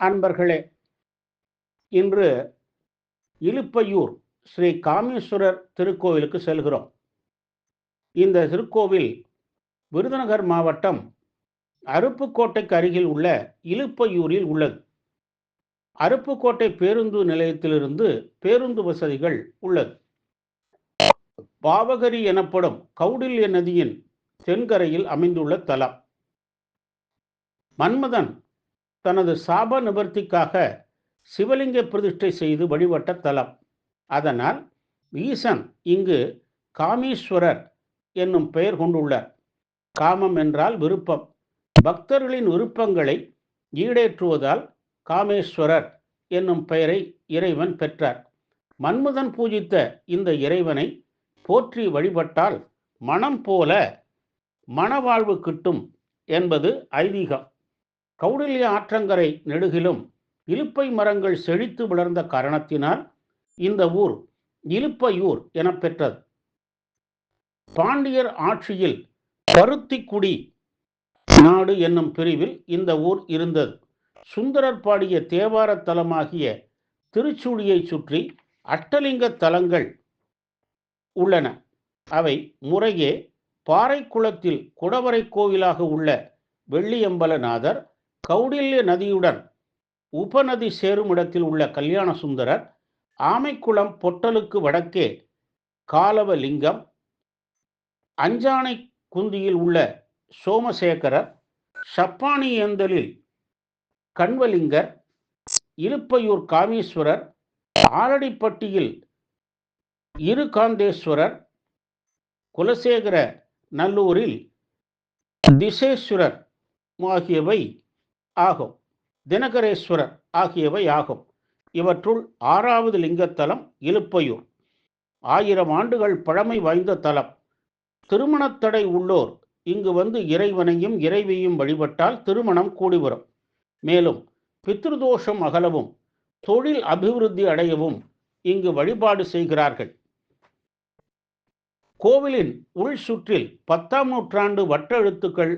அன்பர்களே இன்று இலுப்பையூர் ஸ்ரீ காமேஸ்வரர் திருக்கோவிலுக்கு செல்கிறோம். இந்த திருக்கோவில் விருதுநகர் மாவட்டம் அருப்புக்கோட்டைக்கு அருகில் உள்ள இலுப்பையூரில் உள்ளது. அருப்புக்கோட்டை பேருந்து நிலையத்திலிருந்து பேருந்து வசதிகள் உள்ளது. பாவகரி எனப்படும் கௌடில்ய நதியின் தென்கரையில் அமைந்துள்ள தலம். மன்மதன் தனது சாப நிவர்த்திக்காக சிவலிங்க பிரதிஷ்டை செய்து வழிபட்ட தலம். அதனால் ஈசன் இங்கு காமீஸ்வரர் என்னும் பெயர் கொண்டுள்ளார். காமம் என்றால் விருப்பம். பக்தர்களின் விருப்பங்களை ஈடேற்றுவதால் காமேஸ்வரர் என்னும் பெயரை இறைவன் பெற்றார். மன்முதன் பூஜித்த இந்த இறைவனை போற்றி வழிபட்டால் மனம் போல மனவாழ்வு கிட்டும் என்பது ஐதீகம். கௌடில்ய ஆற்றங்கரை நெடுகிலும் இலுப்பை மரங்கள் செழித்து வளர்ந்த காரணத்தினால் இந்த ஊர் இலுப்பையூர் என பெற்றது. பாண்டியர் ஆட்சியில் பருத்திக்குடி நாடு என்னும் பிரிவில் இந்த ஊர் இருந்தது. சுந்தரர் பாடிய தேவார தலமாகிய திருச்சூழியை சுற்றி அட்டலிங்க தலங்கள் உள்ளன. அவை முறையே பாறைக்குளத்தில் குடவரை கோவிலாக உள்ள வெள்ளியம்பலநாதர் கௌடில்ய நதியுடன் உபநதி சேரும் இடத்தில் உள்ள கல்யாண சுந்தரர் ஆமைக்குளம் பொட்டலுக்கு வடக்கே காலவலிங்கம் அஞ்சானை குந்தியில் உள்ள சோமசேகரர் சப்பானியந்தலில் கண்வலிங்கர் இருப்பையூர் காமீஸ்வரர் ஆரடிப்பட்டியில் இருகாந்தேஸ்வரர் குலசேகர நல்லூரில் திசேஸ்வரர் ஆகியவை ஆகும். தினகரேஸ்வரர் ஆகியவை ஆகும். இவற்றுள் ஆறாவது லிங்கத்தலம் இலுப்பையூர். ஆயிரம் ஆண்டுகள் பழமை வாய்ந்த தலம். திருமணத்தடை உள்ளோர் இங்கு வந்து இறைவனையும் இறைவியும் வழிபட்டால் திருமணம் கூடி வரும் மேலும் பித்ருதோஷம் அகலவும் தொழில் அபிவிருத்தி அடையவும் இங்கு வழிபாடு செய்கிறார்கள். கோவிலின் உள் சுற்றில் பத்தாம் நூற்றாண்டு வட்டெழுத்துக்கள்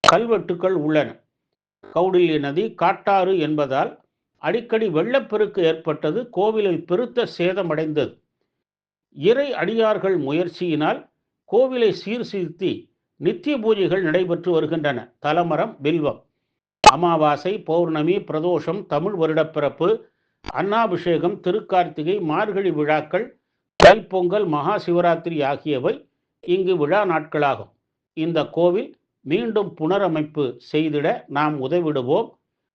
கல்வெட்டுக்கள் உள்ளன. கௌடில்ய நதி காட்டாறு என்பதால் அடிக்கடி வெள்ளப்பெருக்கு ஏற்பட்டது கோவிலில் பெருத்த சேதமடைந்தது. இறை அடியார்கள் முயற்சியினால் கோவிலை சீர்திருத்தி நித்திய பூஜைகள் நடைபெற்று வருகின்றன. தலமரம் பில்வம். அமாவாசை பௌர்ணமி பிரதோஷம் தமிழ் வருடப்பிறப்பு அன்னாபிஷேகம் திருக்கார்த்திகை மார்கழி விழாக்கள் தைப்பொங்கல் மகா சிவராத்திரி ஆகியவை இங்கு விழா நாட்களாகும். இந்த கோவில் மீண்டும் புனரமைப்பு செய்திட நாம் உதவிடுவோம்.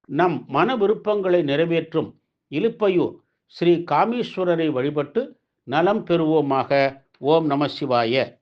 நம் மன விருப்பங்களை நிறைவேற்றும் இலுப்பையூர் ஸ்ரீ காமீஸ்வரரை வழிபட்டு நலம் பெறுவோமாக. ஓம் நம சிவாய.